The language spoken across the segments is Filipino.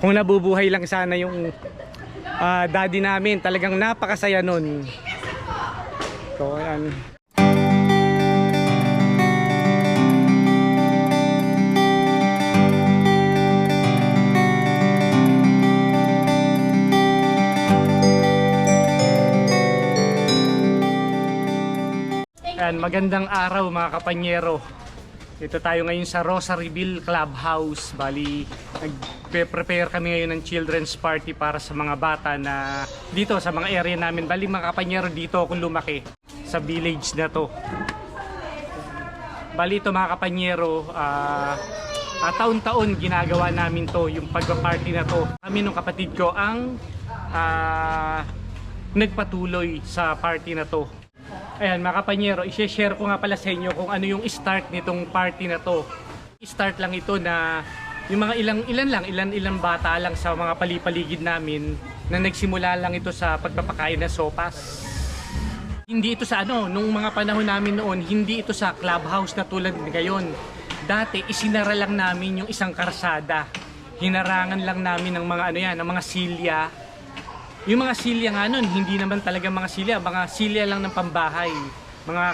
Kung nabubuhay lang sana yung ah, daddy namin, talagang napakasaya nun. So, ayan. Ayan, magandang araw mga kapanyero. Dito tayo ngayon sa Rosaryville Clubhouse. Bali, nagpe-prepare kami ngayon ng children's party para sa mga bata na dito sa mga area namin. Bali mga kapanyero, dito ako lumaki sa village na to. Bali ito mga kapanyero, ah ah, taon-taon ginagawa namin to, yung pagpa-party na to. Kami nung kapatid ko ang ah, nagpatuloy sa party na to. Ayan mga kapanyero, i-share ko nga pala sa inyo kung ano yung start nitong party na to. Start lang ito na yung mga ilang ilan lang, ilan ilang bata lang sa mga palipaligid namin na nagsimula lang ito sa pagpapakain ng sopas. Hindi ito sa ano, nung mga panahon namin noon, hindi ito sa clubhouse na tulad ngayon. Dati, isinara lang namin yung isang karsada. Hinarangan lang namin ng mga ano yan, ng mga silya. Yung mga silya nga nun, hindi naman talaga mga silya, mga silya lang ng pambahay. Mga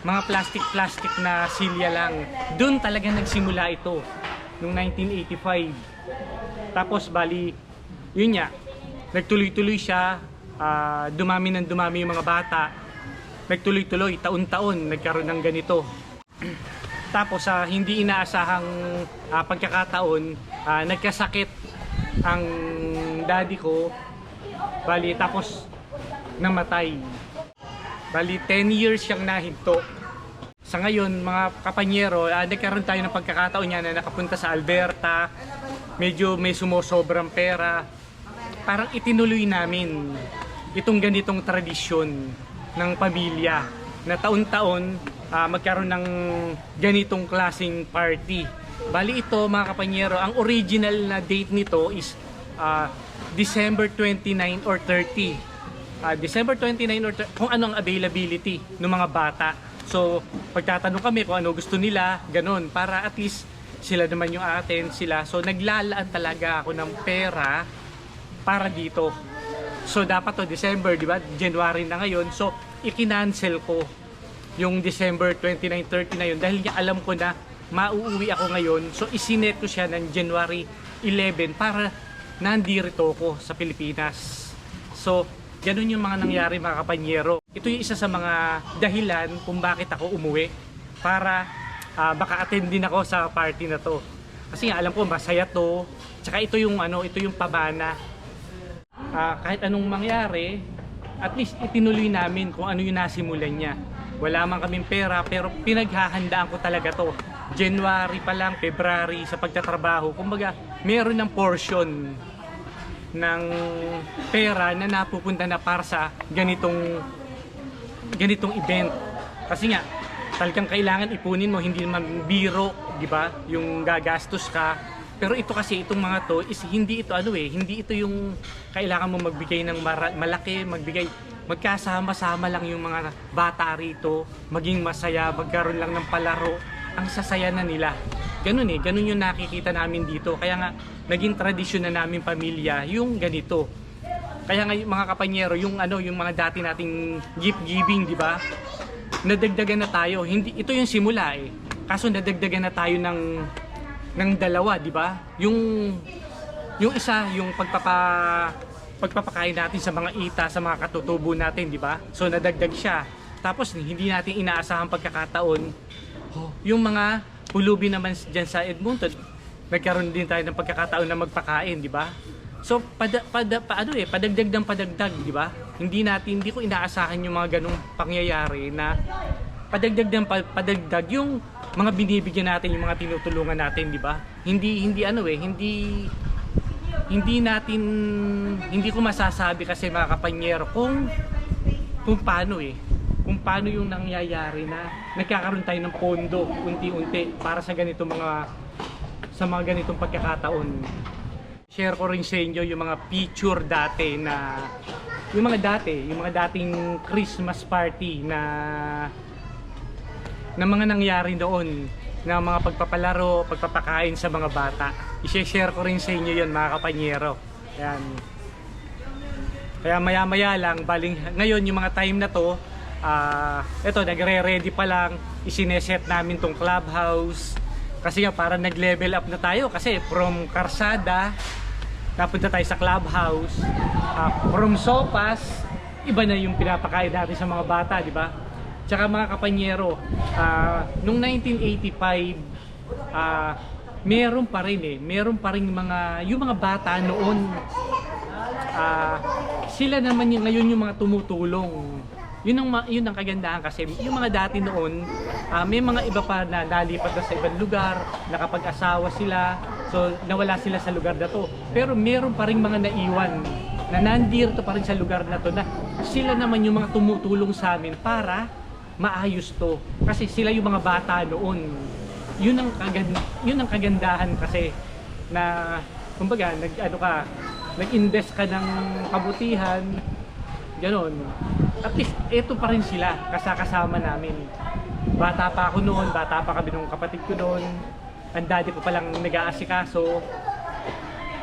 mga plastic-plastic na silya lang. Doon talaga nagsimula ito, noong 1985. Tapos bali, yun nga, nagtuloy-tuloy siya, ah, dumami ng dumami yung mga bata, nagtuloy-tuloy, taon-taon nagkaroon ng ganito. Tapos sa hindi inaasahang ah, pagkakataon, ah, nagkasakit ang daddy ko. Bali, tapos namatay. Bali, 10 years siyang nahinto. Sa ngayon, mga kapanyero, ah, nagkaroon tayo ng pagkakataon niya na nakapunta sa Alberta. Medyo may sumosobrang pera. Parang itinuloy namin itong ganitong tradisyon ng pamilya na taon-taon ah, magkaroon ng ganitong klasing party. Bali ito mga kapanyero, ang original na date nito is ah, December 29 or 30. Ah, December 29 or 30, kung ano ang availability ng mga bata. So, pagtatanong kami kung ano gusto nila, ganun, para at least sila naman yung atin sila. So, naglalaan talaga ako ng pera para dito. So, dapat to December, di ba? January na ngayon. So, ikinancel ko yung December 29, 30 na yun dahil nga alam ko na mauuwi ako ngayon. So, isinet ko siya ng January 11 para nandirito ko sa Pilipinas. So, ganun yung mga nangyari mga kapanyero. Ito yung isa sa mga dahilan kung bakit ako umuwi para ah, maka-attend din ako sa party na to. Kasi nga alam ko masaya to. Tsaka ito yung ano, ito yung pabana. Ah, kahit anong mangyari, at least itinuloy namin kung ano yung nasimulan niya. Wala man kaming pera pero pinaghahandaan ko talaga to. January pa lang, February sa pagtatrabaho. Kumbaga, meron ng portion ng pera na napupunta na para sa ganitong ganitong event. Kasi nga, talagang kailangan ipunin mo, hindi naman biro, di ba? Yung gagastos ka. Pero ito kasi, itong mga to, is hindi ito ano eh, hindi ito yung kailangan mo magbigay ng malaki, magbigay, magkasama-sama lang yung mga bata rito, maging masaya, magkaroon lang ng palaro, ang sasaya na nila. Ganun eh, ganun yung nakikita namin dito. Kaya nga, naging tradisyon na namin pamilya, yung ganito. Kaya nga yung mga kapanyero, yung ano, yung mga dati nating gift giving, di ba? Nadagdagan na tayo. Hindi ito yung simula eh. Kaso nadagdagan na tayo ng ng dalawa, di ba? Yung yung isa, yung pagpapa pagpapakain natin sa mga ita, sa mga katutubo natin, di ba? So nadagdag siya. Tapos hindi natin inaasahang pagkakataon, oh, yung mga pulubi naman diyan sa Edmonton, nagkaroon din tayo ng pagkakataon na magpakain, di ba? So pada, pada, pa, ano eh, padagdag ng padagdag, di ba? Hindi natin, hindi ko inaasahan yung mga ganong pangyayari na padagdag ng pa- padagdag yung mga binibigyan natin, yung mga tinutulungan natin, di ba? Hindi hindi ano eh, hindi hindi natin hindi ko masasabi kasi mga kapanyero kung kung paano eh kung paano yung nangyayari na nagkakaroon tayo ng pondo unti-unti para sa ganito mga sa mga ganitong pagkakataon share ko rin sa inyo yung mga picture dati na yung mga dati, yung mga dating Christmas party na na mga nangyari doon. ng mga pagpapalaro, pagpapakain sa mga bata. I-share ko rin sa inyo yun mga kapanyero. Ayan. Kaya maya maya lang, baling ngayon yung mga time na to, ah eto nagre-ready pa lang, isineset namin tong clubhouse. Kasi nga para nag-level up na tayo kasi from Karsada, napunta tayo sa clubhouse. Ah, from Sopas, iba na yung pinapakain natin sa mga bata, di ba? Tsaka mga kapanyero, ah, nung 1985, ah, meron pa rin eh, meron pa rin mga, yung mga bata noon, ah, sila naman yung ngayon yung mga tumutulong. Yun ang yun ang kagandahan kasi yung mga dati noon, ah, may mga iba pa na nalipat na sa ibang lugar, nakapag-asawa sila, so nawala sila sa lugar na to. Pero meron pa rin mga naiwan na nandito pa rin sa lugar na to na sila naman yung mga tumutulong sa amin para maayos to. Kasi sila yung mga bata noon. Yun ang kaganda, yun ang kagandahan kasi na kumbaga nag ano ka nag-invest ka ng kabutihan ganon at least ito pa rin sila kasakasama namin. Bata pa ako noon bata pa kami ng kapatid ko noon ang daddy ko palang nag-aasikaso.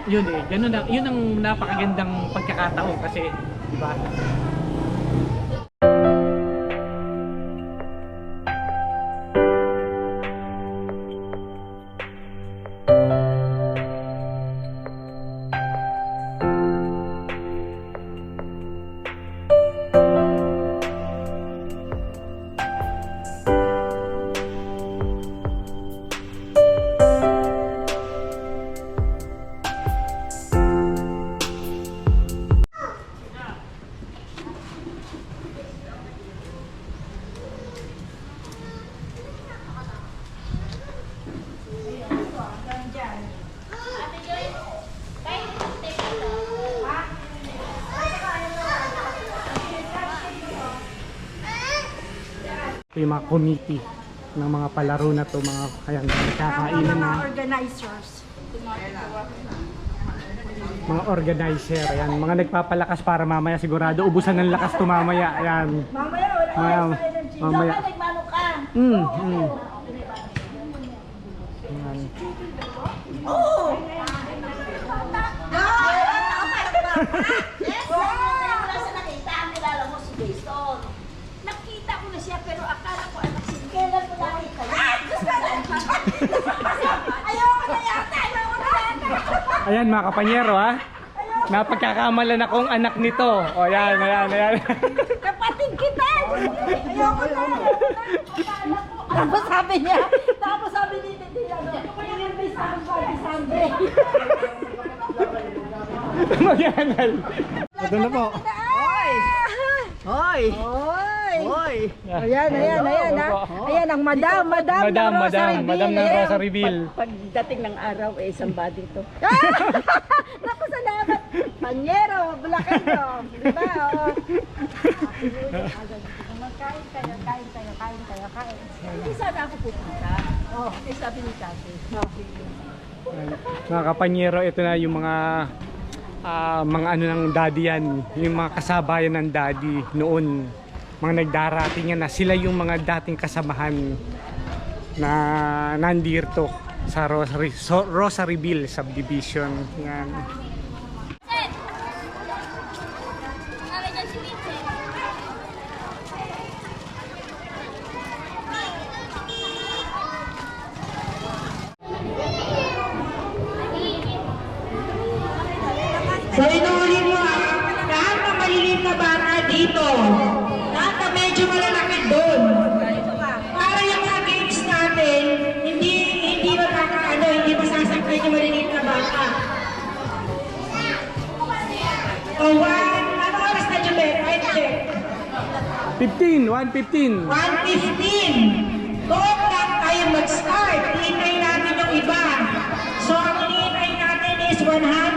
Yun eh ganun ang, yun ang napakagandang pagkakataon kasi di ba ito yung mga committee ng mga palaro na to mga ayan nakakainan na mga organizers. mga organizer ayan mga nagpapalakas para mamaya sigurado ubusan ng lakas to mamaya ayan Mamaya wala Mamaya, mamaya. Mm, mm. Ayan. Nakita ko na siya pero akala ko anak si Kailan mo nakita? Ah! Gusto na! Ayoko na yata! Ayoko na yata! ayan mga kapanyero ha napagkakamalan akong anak nito o ayan ayan ayan Kapatid kita! Ayoko na! Ano ba sabi niya? Tapos sabi ni Titi, ano, yung may samba, may sambre. magyanay ito na po Hoy! Hoy! Hoy! Hoy! Ayan, ayan, ayan, ha? Ayan, ang madam, madam, madam ng madam Rosary madam ng. Rosary Bill Pagdating ng araw, eh, samba dito. Ah! Naku, salamat. Panyero, Bulacanyo. Di ba? Oo. Kain kayo, kain kayo, kain kayo, kain. Hindi sana ako pupunta. Oh, eh, sabi ni Tati. Mga kapanyero, ito na yung mga ah, mga ano ng daddy yan, yung mga kasabayan ng daddy noon. Mga nagdarating yan na sila yung mga dating kasamahan na nandito sa Rosary, so, Rosaryville subdivision. Yan. So inuulit mo ha, lahat ng maliliit na bata dito, 15, 115. 1.15. Doon lang tayo mag-start. Hintayin natin yung iba. So ang hinihintay natin is 120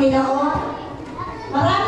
Panginoon, marami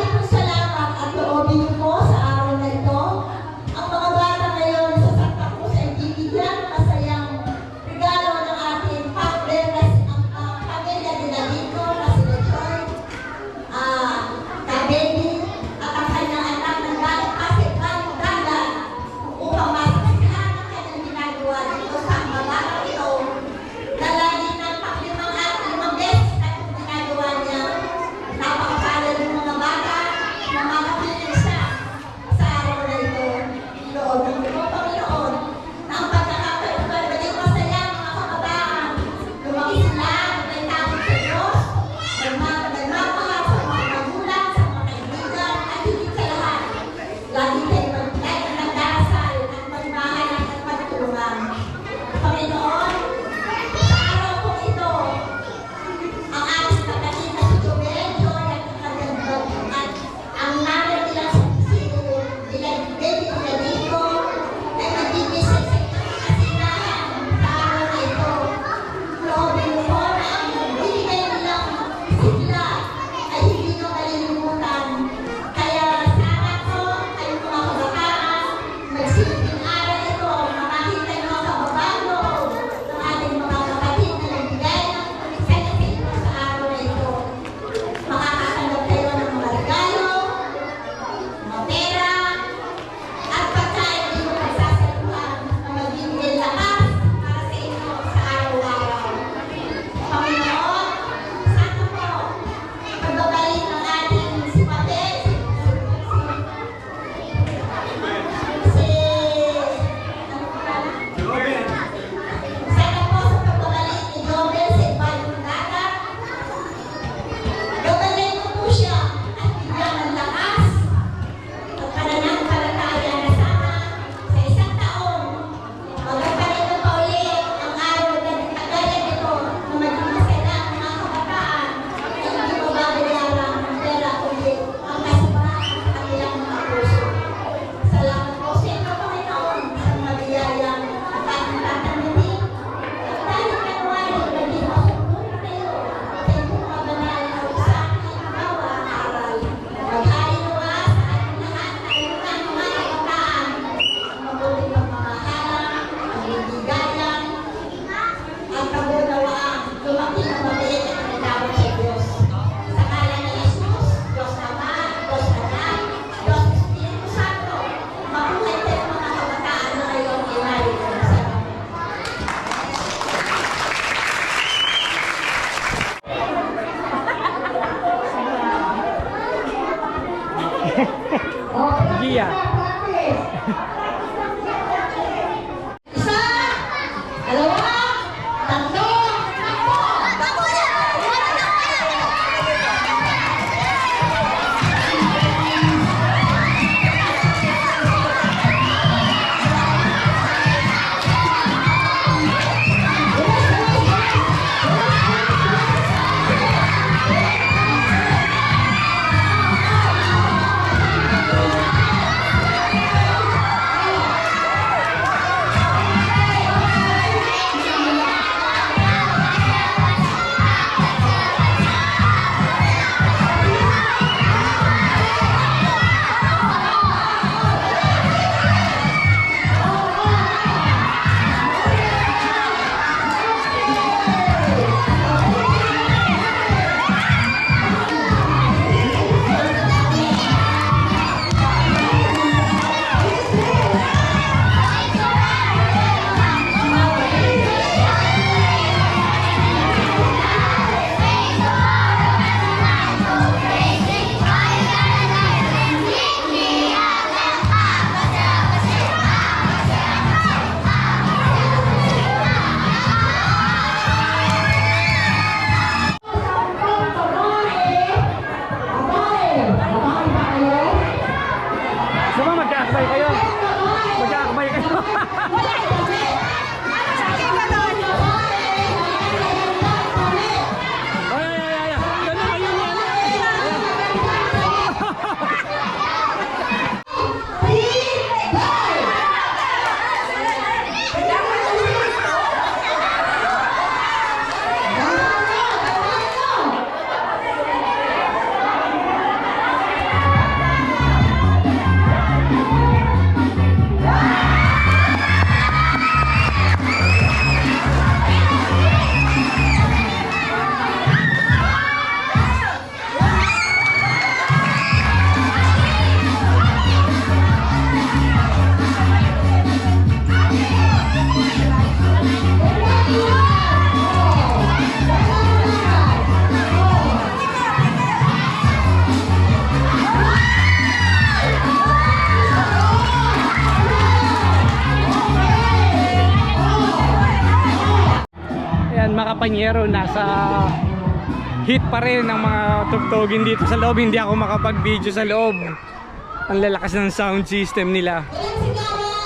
nasa hit pa rin ng mga tugtugin dito sa loob. Hindi ako makapag-video sa loob. Ang lalakas ng sound system nila.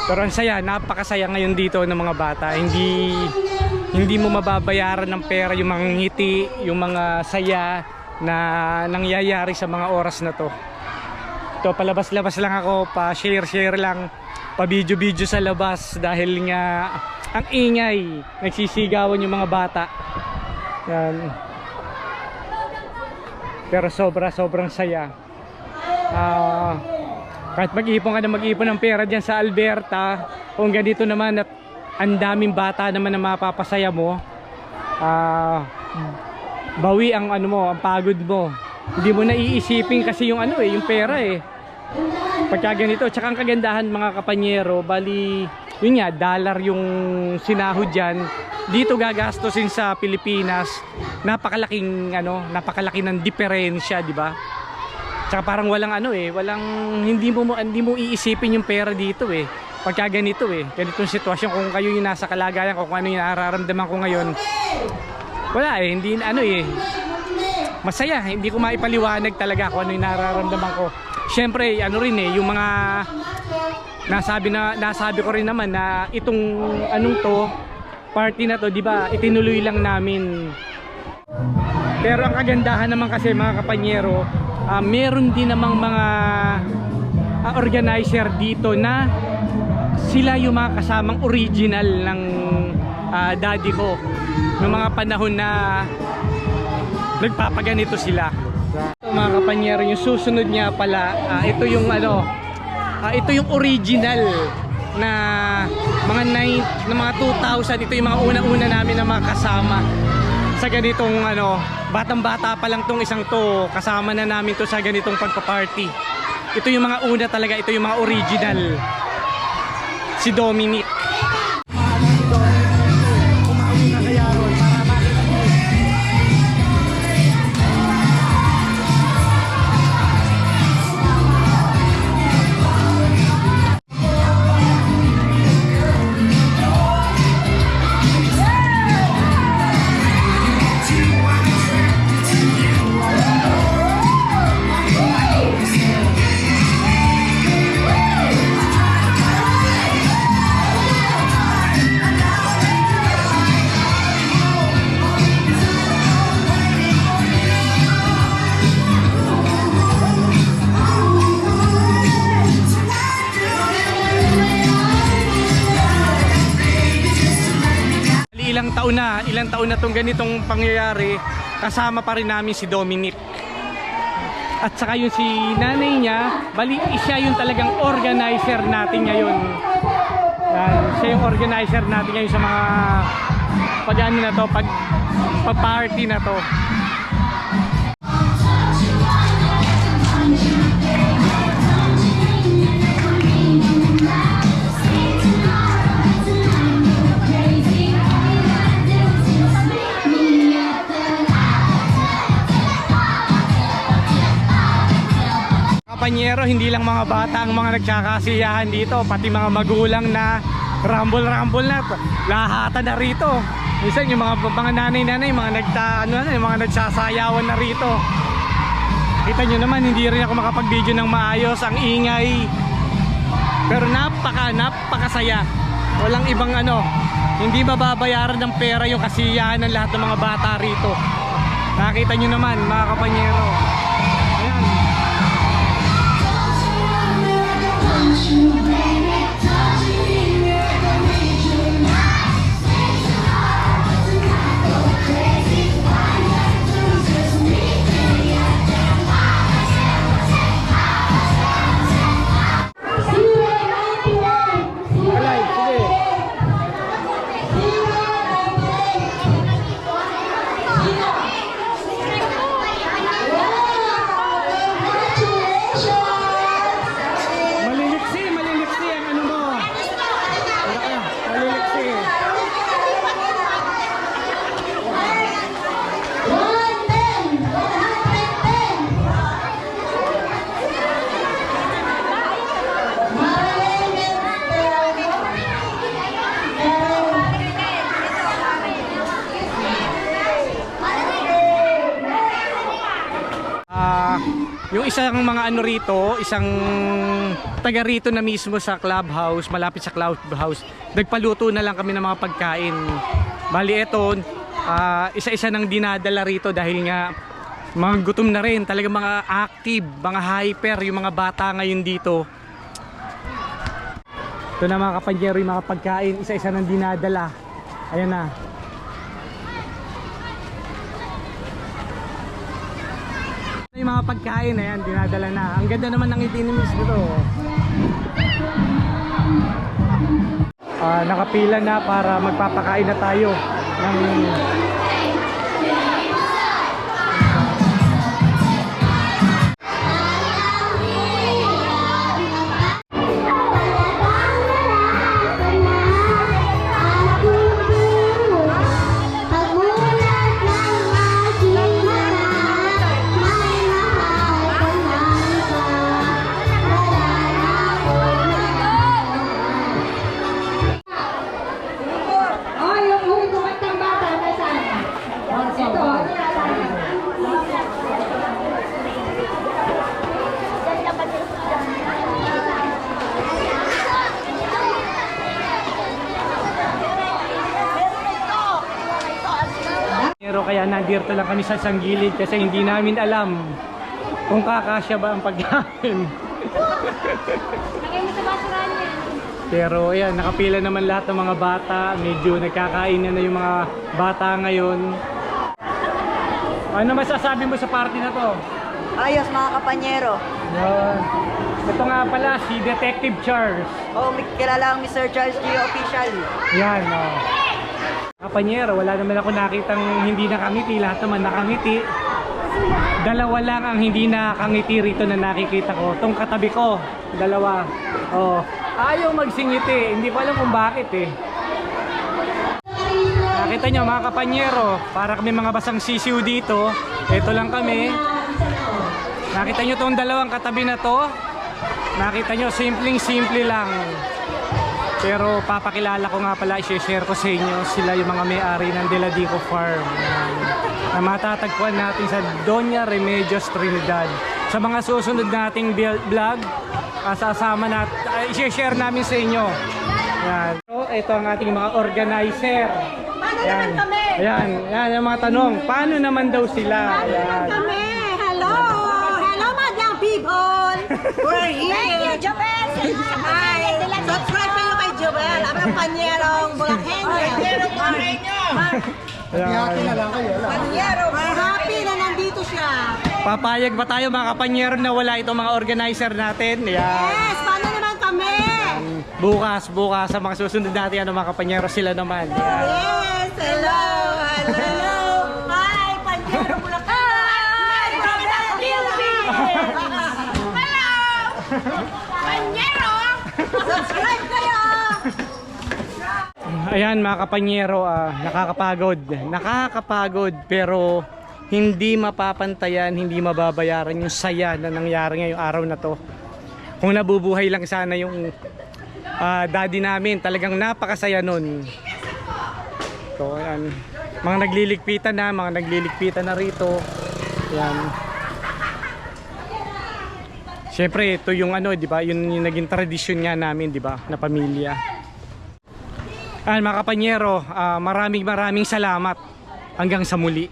Pero ang saya, napakasaya ngayon dito ng mga bata. Hindi hindi mo mababayaran ng pera yung mga ngiti, yung mga saya na nangyayari sa mga oras na to. Ito, palabas-labas lang ako, pa-share-share lang, pa-video-video sa labas dahil nga ang ingay, nagsisigawan yung mga bata. Yan. Pero sobra, sobrang saya. Ah, kahit mag-ipon ka na mag-ipon ng pera dyan sa Alberta, kung ganito naman at ang daming bata naman na mapapasaya mo, ah, bawi ang ano mo, ang pagod mo. Hindi mo naiisipin kasi yung ano eh, yung pera eh. Pagka ganito, tsaka ang kagandahan mga kapanyero, bali, yun nga, dollar yung sinahod dyan. Dito gagastusin sa Pilipinas, napakalaking ano, napakalaki ng diferensya, di ba? Tsaka parang walang ano eh, walang hindi mo hindi mo iisipin yung pera dito eh. Pagka ganito eh, ganitong sitwasyon kung kayo yung nasa kalagayan ko, kung ano yung nararamdaman ko ngayon. Wala eh, hindi ano eh. Masaya, hindi ko maipaliwanag talaga kung ano yung nararamdaman ko. Siyempre, ano rin eh, yung mga nasabi na nasabi ko rin naman na itong anong to, party na to, 'di ba? Itinuloy lang namin pero ang kagandahan naman kasi mga kapanyero, ah, meron din namang mga ah, organizer dito na sila yung mga kasamang original ng ah, daddy ko. Noong mga panahon na nagpapaganito sila. Mga kapanyero, yung susunod niya pala, ah, ito yung ano, ah, ito yung original na mga 9, na mga 2000, ito yung mga una-una namin na mga kasama sa ganitong ano, batang-bata pa lang tong isang to, kasama na namin to sa ganitong pagpa-party. Ito yung mga una talaga, ito yung mga original. Si Dominic. Ilang taon na tong ganitong pangyayari, kasama pa rin namin si Dominic. At saka yung si nanay niya, bali siya yung talagang organizer natin ngayon. Yan, siya yung organizer natin ngayon sa mga pag ano na to, pag, pag party na to. Kapanyero, hindi lang mga bata ang mga nagkakasiyahan dito, pati mga magulang na rumble-rumble na, lahatan na rito. Minsan yung mga, mga nanay-nanay, mga nagta, ano, yung mga nagsasayawan na rito. Kita nyo naman, hindi rin ako makapag-video ng maayos, ang ingay. Pero napaka, napakasaya. Walang ibang ano, hindi mababayaran ng pera yung kasiyahan ng lahat ng mga bata rito. Nakita nyo naman, mga kapanyero. Isang mga ano rito, isang taga rito na mismo sa clubhouse, malapit sa clubhouse, nagpaluto na lang kami ng mga pagkain. Bali eto, ah, isa-isa nang dinadala rito dahil nga mga gutom na rin, talaga mga active, mga hyper, yung mga bata ngayon dito. Ito na mga kapanyero yung mga pagkain, isa-isa nang dinadala. Ayan na. Yung mga pagkain na yan, dinadala na. Ang ganda naman ng itinimis nito. Ah, nakapila na para magpapakain na tayo ng nandito lang kami sa isang gilid kasi hindi namin alam kung kakasya ba ang pagkain. Pero ayan, nakapila naman lahat ng mga bata. Medyo nagkakain na, na yung mga bata ngayon. Ano masasabi mo sa party na to? Ayos mga kapanyero. Yan. Ito nga pala si Detective Charles. Oh, kilala ang Mr. Charles G. Official. Yan, oh. Kapanyero, wala naman ako nakitang hindi nakangiti. Lahat naman nakangiti. Dalawa lang ang hindi nakangiti rito na nakikita ko. Tong katabi ko, dalawa. Oh, ayaw magsingiti. Hindi ko alam kung bakit eh. Nakita nyo mga kapanyero, para kami mga basang sisiw dito. Ito lang kami. Nakita nyo tong dalawang katabi na to? Nakita nyo, simpleng simple lang. Pero papakilala ko nga pala, i-share ko sa inyo sila yung mga may-ari ng Deladico Farm. Na matatagpuan natin sa Doña Remedios Trinidad. Sa mga susunod nating vlog, uh, sasama nat uh, i-share namin sa inyo. Yan. So, ito ang ating mga organizer. Yan. Ayan, yan yung mga tanong. Paano naman daw sila? Ayan. Kami! Hello! Hello, madlang people! We're here! Thank you, Jobel! Hi! Subscribe kayo kay Jobel, ang panyerong Bulakenyo. Panyerong Bulakenyo! Ayan. Panyero! Happy na nandito siya! Papayag ba tayo mga kapanyero na wala itong mga organizer natin? Yan. Yes! Paano naman kami? Bukas, bukas sa mga susunod natin ano mga kapanyero sila naman. Yan. Yes! Hello! Hello! Hi! Panyero Bulakenyo! Hi! Jobel! Hello! Panyero! Subscribe! Ayan mga kapanyero, ah, nakakapagod. Nakakapagod pero hindi mapapantayan, hindi mababayaran yung saya na nangyari ngayong araw na to. Kung nabubuhay lang sana yung ah, daddy namin, talagang napakasaya nun. So, ayan. Mga nagliligpitan na, mga nagliligpitan na rito. Ayan. Siyempre, ito yung ano, 'di ba? Yun yung naging tradisyon nga namin, 'di ba, na pamilya. Ah, mga kapanyero, ah, maraming maraming salamat. Hanggang sa muli.